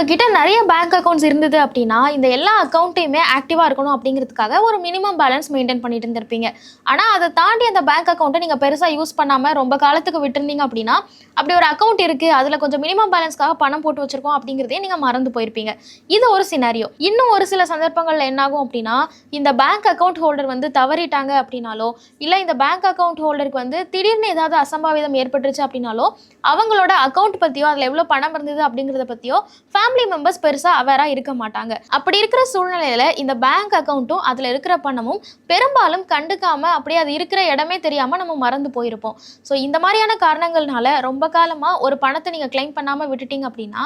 உங்ககிட்ட நிறைய bank accounts இருந்தது அப்படின்னா இந்த எல்லா அக்கௌண்ட்டையுமே ஆக்டிவாக இருக்கணும் அப்படிங்கிறதுக்காக ஒரு மினிமம் பேலன்ஸ் மெயின்டைன் பண்ணிட்டு இருந்திருப்பீங்க. ஆனால் அதை தாண்டி அந்த பேங்க் அக்கௌண்ட்டை நீங்கள் பெருசாக யூஸ் பண்ணாமல் ரொம்ப காலத்துக்கு விட்டுருந்தீங்க அப்படின்னா அப்படி ஒரு அக்கௌண்ட் இருக்குது அதில் கொஞ்சம் மினிமம் பேலன்ஸ்க்காக பணம் போட்டு வச்சிருக்கோம் அப்படிங்கிறதே நீங்கள் மறந்து போயிருப்பீங்க. இது ஒரு சினாரியோ இன்னும் ஒரு சில சந்தர்ப்பங்களில் என்னாகும் அப்படின்னா இந்த பேங்க் அக்கௌண்ட் ஹோல்டர் வந்து தவறிட்டாங்க அப்படின்னாலோ இல்லை இந்த பேங்க் அக்கௌண்ட் ஹோல்டருக்கு வந்து திடீர்னு ஏதாவது அசம்பாவிதம் ஏற்பட்டுருச்சு அப்படின்னாலோ அவங்களோட அக்கௌண்ட் பற்றியோ அதில் எவ்வளோ பணம் இருந்தது அப்படிங்கிறத பற்றியோ ஃபேமிலி மெம்பர்ஸ் பெருசாக அவேராக இருக்க மாட்டாங்க. அப்படி இருக்கிற சூழ்நிலையில் இந்த பேங்க் அக்கௌண்ட்டும் அதில் இருக்கிற பணமும் பெரும்பாலும் கண்டுக்காமல் அப்படியே அது இருக்கிற இடமே தெரியாமல் நம்ம மறந்து போயிருப்போம். ஸோ இந்த மாதிரியான காரணங்கள்னால ரொம்ப காலமாக ஒரு பணத்தை நீங்கள் கிளைம் பண்ணாமல் விட்டுட்டீங்க அப்படின்னா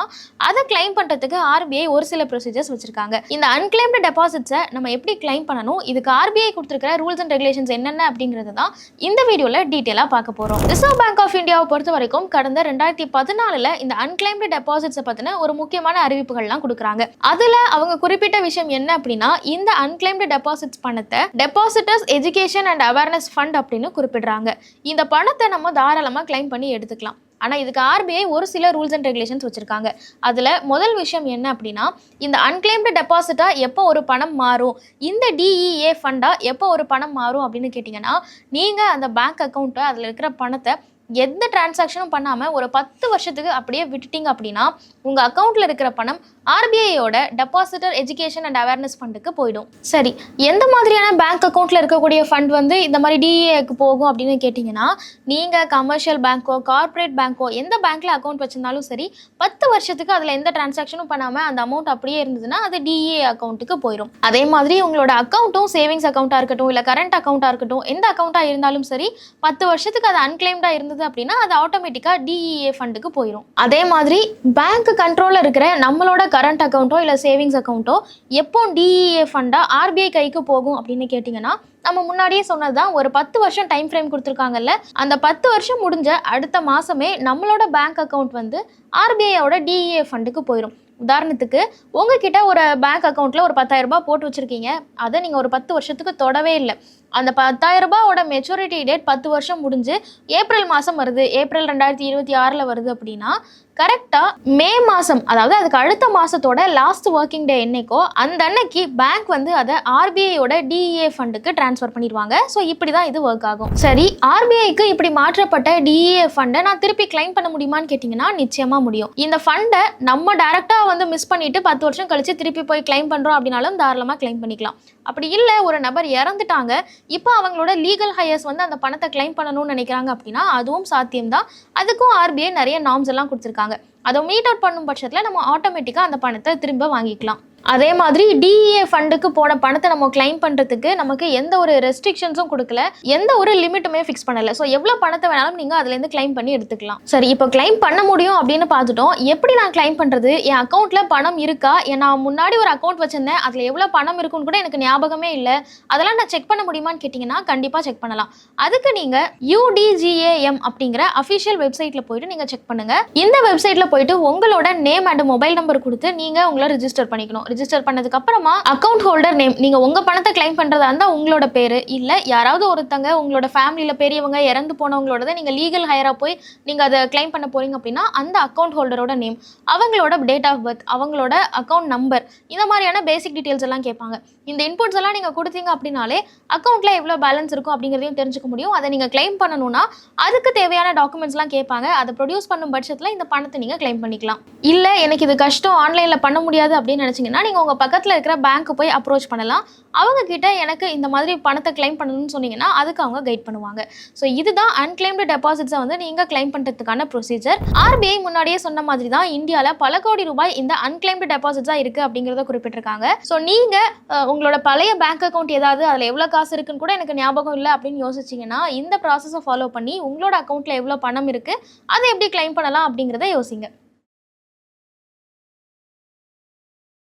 அதை கிளைம் பண்ணுறதுக்கு ஆர்பிஐ ஒரு சில ப்ரொசீஜர்ஸ் வச்சுருக்காங்க. இந்த அன்கிளைம்டு டெபாசிட்ஸை நம்ம எப்படி கிளைம் பண்ணணும்? இதுக்கு ஆர்பிஐ கொடுத்துருக்கிற ரூல்ஸ் அண்ட் ரெகுலேஷன்ஸ் என்னென்ன அப்படிங்கிறது தான் இந்த வீடியோவில் டீட்டெயிலாக பார்க்க போகிறோம் ரிசர்வ் பேங்க் ஆஃப் இந்தியாவை பொறுத்த வரைக்கும் கடந்த ரெண்டாயிரத்தி பதினாலில் இந்த அன்கிளைம்டு டெபாசிட்ஸை பற்றின ஒரு முக்கியமான அறிவிப்புகள்லாம் கொடுக்குறாங்க. அதில் அவங்க குறிப்பிட்ட விஷயம் என்ன அப்படின்னா இந்த அன்கிளைம்டு டெபாசிட்ஸ் பணத்தை depositors education and awareness fund அப்படின்னு குறிப்பிடுறாங்க. இந்த பணத்தை நம்ம தாராளமாக கிளைம் பண்ணி எடுத்துக்கலாம். ஆனால் இதுக்கு ஆர்பிஐ ஒரு சில ரூல்ஸ் அண்ட் ரெகுலேஷன்ஸ் வச்சுருக்காங்க. அதில் முதல் விஷயம் என்ன அப்படின்னா இந்த அன்கிளைம்டு டெபாசிட்டாக எப்போ ஒரு பணம் மாறும்? இந்த டிஇஏ ஃபண்டாக எப்போ ஒரு பணம் மாறும் அப்படின்னு கேட்டிங்கன்னா நீங்கள் அந்த பேங்க் அக்கௌண்ட்டை அதில் இருக்கிற பணத்தை எந்த டிரான்சாக்ஷனும் பண்ணாமல் ஒரு பத்து வருஷத்துக்கு அப்படியே விட்டுட்டிங்க அப்படின்னா உங்கள் அக்கௌண்ட்டில் இருக்கிற பணம் ஆர்பிஐயோட டெபாசிட்டர் எஜுகேஷன் அண்ட் அவேர்னஸ் ஃபண்டுக்கு போயிடும். சரி எந்த மாதிரியான பேங்க் அக்கௌண்ட்டில் இருக்கக்கூடிய ஃபண்ட் வந்து இந்த மாதிரி டிஏக்கு போகும் அப்படின்னு கேட்டிங்கன்னா நீங்கள் கமர்ஷியல் பேங்க்கோ கார்ப்பரேட் பேங்க்கோ எந்த பேங்க்கில் அக்கௌண்ட் வச்சிருந்தாலும் சரி பத்து வருஷத்துக்கு அதில் எந்த டிரான்சாக்ஷனும் பண்ணாமல் அந்த அமௌண்ட் அப்படியே இருந்ததுன்னா அது டிஏ அக்கௌண்ட்டுக்கு போயிடும். அதே மாதிரி உங்களோட அக்கௌண்ட்டும் சேவிங்ஸ் அக்கௌண்ட்டாக இருக்கட்டும் இல்லை கரண்ட் அக்கௌண்ட்டாக இருக்கட்டும் எந்த அக்கௌண்ட்டாக இருந்தாலும் சரி பத்து வருஷத்துக்கு அது அன்கிளைம்டாக இருந்தது அப்படின்னா அது ஆட்டோமேட்டிக்காக டிஇஏ ஃபண்டுக்கு போயிடும் அதே மாதிரி பேங்க் கண்ட்ரோலில் இருக்கிற நம்மளோட கரண்ட் அக்கௌண்ட்டோ இல்லை சேவிங்ஸ் அக்கௌண்ட்டோ எப்போ டிஇஏ ஃபண்டாக ஆர்பிஐ கைக்கு போகும் அப்படின்னு கேட்டிங்கன்னா நம்ம முன்னாடியே சொன்னது தான் ஒரு பத்து வருஷம் டைம் ஃப்ரேம் கொடுத்துருக்காங்கல்ல அந்த பத்து வருஷம் முடிஞ்ச அடுத்த மாதமே நம்மளோட பேங்க் அக்கௌண்ட் வந்து ஆர்பிஐயோட டிஇஏ ஃபண்டுக்கு போயிடும் உதாரணத்துக்கு உங்ககிட்ட ஒரு பேங்க் அக்கௌண்ட்டில் ஒரு 10000 ரூபாய் போட்டு வச்சுருக்கீங்க. அதை நீங்கள் ஒரு பத்து வருஷத்துக்கு தொடவே இல்லை. அந்த 10000 ரூபாயோட மெச்சூரிட்டி டேட் பத்து வருஷம் முடிஞ்சு ஏப்ரல் மாதம் வருது. ஏப்ரல் ரெண்டாயிரத்தி இருபத்தி ஆறில் வருது அப்படின்னா கரெக்டாக மே மாதம் அதாவது அதுக்கு அடுத்த மாதத்தோட லாஸ்ட் ஒர்க்கிங் டே என்னைக்கோ அந்த அன்னைக்கு பேங்க் வந்து அதை ஆர்பிஐயோட டிஇஏ ஃபண்டுக்கு ட்ரான்ஸ்ஃபர் பண்ணிடுவாங்க. ஸோ இப்படி தான் இது ஒர்க் ஆகும். சரி ஆர்பிஐக்கு இப்படி மாற்றப்பட்ட டிஇஏ ஃபண்டை நான் திருப்பி கிளைம் பண்ண முடியுமான்னு கேட்டிங்கன்னா நிச்சயமாக முடியும். இந்த ஃபண்டை நம்ம டேரெக்டாக வந்து மிஸ் பண்ணிவிட்டு பத்து வருஷம் கழித்து திருப்பி போய் கிளைம் பண்ணுறோம் அப்படின்னாலும் தாராளமாக கிளைம் பண்ணிக்கலாம். அப்படி இல்லை ஒரு நபர் இறந்துட்டாங்க. இப்போ அவங்களோட லீகல் ஹையர்ஸ் வந்து அந்த பணத்தை கிளைம் பண்ணணும்னு நினைக்கிறாங்க அப்படின்னா அதுவும் சாத்தியம்தான். அதுக்கும் ஆர்பிஐ நிறைய நார்ம்ஸ் எல்லாம் கொடுத்துருக்காங்க. அதை மீட் அவுட் பண்ணும் பட்சத்தில் நம்ம ஆட்டோமேட்டிக்காக அந்த பணத்தை திரும்ப வாங்கிக்கலாம். அதே மாதிரி டிஇஏ ஃபண்டுக்கு போன பணத்தை நம்ம கிளைம் பண்ணுறதுக்கு நமக்கு எந்த ஒரு ரெஸ்ட்ரிக்ஷன்ஸும் கொடுக்கல. எந்த ஒரு லிமிட்டுமே ஃபிக்ஸ் பண்ணல. ஸோ எவ்வளோ பணத்தை வேணாலும் நீங்கள் அதுலேருந்து கிளைம் பண்ணி எடுத்துக்கலாம். சரி இப்போ கிளைம் பண்ண முடியும் அப்படின்னு பார்த்துட்டோம். எப்படி நான் கிளைம் பண்ணுறது என் அக்கௌண்ட்டில் பணம் இருக்கா? நான் முன்னாடி ஒரு அக்கௌண்ட் வச்சுருந்தேன். அதில் எவ்வளோ பணம் இருக்குன்னு கூட எனக்கு ஞாபகமே இல்லை. அதெல்லாம் நான் செக் பண்ண முடியுமான்னு கேட்டிங்கன்னா கண்டிப்பாக செக் பண்ணலாம். அதுக்கு நீங்கள் யூடிஜிஏஎம் அப்படிங்கிற அஃபிஷியல் வெப்சைட்டில் போயிட்டு நீங்கள் செக் பண்ணுங்கள் இந்த வெப்சைட்டில் போயிட்டு உங்களோட நேம் அண்ட் மொபைல் நம்பர் கொடுத்து நீங்கள் உங்களை ரிஜிஸ்டர் பண்ணிக்கணும். ரிஜிஸ்டர் பண்ணதுக்கு அப்புறமா அக்கௌண்ட் ஹோல்டர் நேம் நீங்கள் உங்கள் பணத்தை கிளைம் பண்ணுறதா இருந்தால் உங்களோட பேர் இல்லை யாராவது ஒருத்தங்க உங்களோட ஃபேமிலியில் பெரியவங்க இறந்து போனவங்களோட நீங்கள் லீகல் ஹையராக போய் நீங்கள் அதை கிளைம் பண்ண போறீங்க அப்படின்னா அந்த அக்கௌண்ட் ஹோல்டரோட நேம் அவங்களோட டேட் ஆஃப் பர்த் அவங்களோட அக்கௌண்ட் நம்பர் இந்த மாதிரியான பேசிக் டீட்டெயில்ஸ் எல்லாம் கேட்பாங்க. இந்த இன்புட்ஸ் எல்லாம் நீங்கள் கொடுத்தீங்க அப்படின்னாலே அக்கௌண்ட்டில் எவ்வளோ பேலன்ஸ் இருக்கும் அப்படிங்கிறதையும் தெரிஞ்சுக்க முடியும். அதை நீங்கள் கிளைம் பண்ணணும்னா அதுக்கு தேவையான டாக்குமெண்ட்ஸ்லாம் கேட்பாங்க. அதை ப்ரொடியூஸ் பண்ணும் பட்சத்தில் இந்த பணத்தை நீங்கள் கிளைம் பண்ணிக்கலாம். இல்லை எனக்கு இது கஷ்டம் ஆன்லைனில் பண்ண முடியாது அப்படின்னு நினச்சிங்கன்னா நீங்கள் உங்கள் பக்கத்தில் இருக்கிற பேங்க்கு போய் அப்ரோச் பண்ணலாம். அவங்க கிட்ட எனக்கு இந்த மாதிரி பணத்தை கிளைம் பண்ணணும்னு சொன்னீங்கன்னா அதுக்கு அவங்க கைட் பண்ணுவாங்க. ஸோ இதுதான் அன்கிளைம்டு டெபாசிட்ஸை வந்து நீங்கள் கிளைம் பண்ணுறதுக்கான ப்ரொசீஜர் ஆர்பிஐ முன்னாடியே சொன்ன மாதிரி தான் இந்தியாவில் பல கோடி ரூபாய் இந்த அன்கிளைம்டு டெபாசிட்ஸாக இருக்குது அப்படிங்கிறத குறிப்பிட்டிருக்காங்க. ஸோ நீங்கள் உங்களோட பழைய பேங்க் அக்கௌண்ட் ஏதாவது அதில் எவ்வளோ காசு இருக்குன்னு கூட எனக்கு ஞாபகம் இல்லை அப்படின்னு யோசிச்சிங்கன்னா இந்த ப்ராசஸை ஃபாலோ பண்ணி உங்களோட அக்கௌண்ட்டில் எவ்வளோ பணம் இருக்குது அதை எப்படி கிளைம் பண்ணலாம் அப்படிங்கிறத யோசிங்க.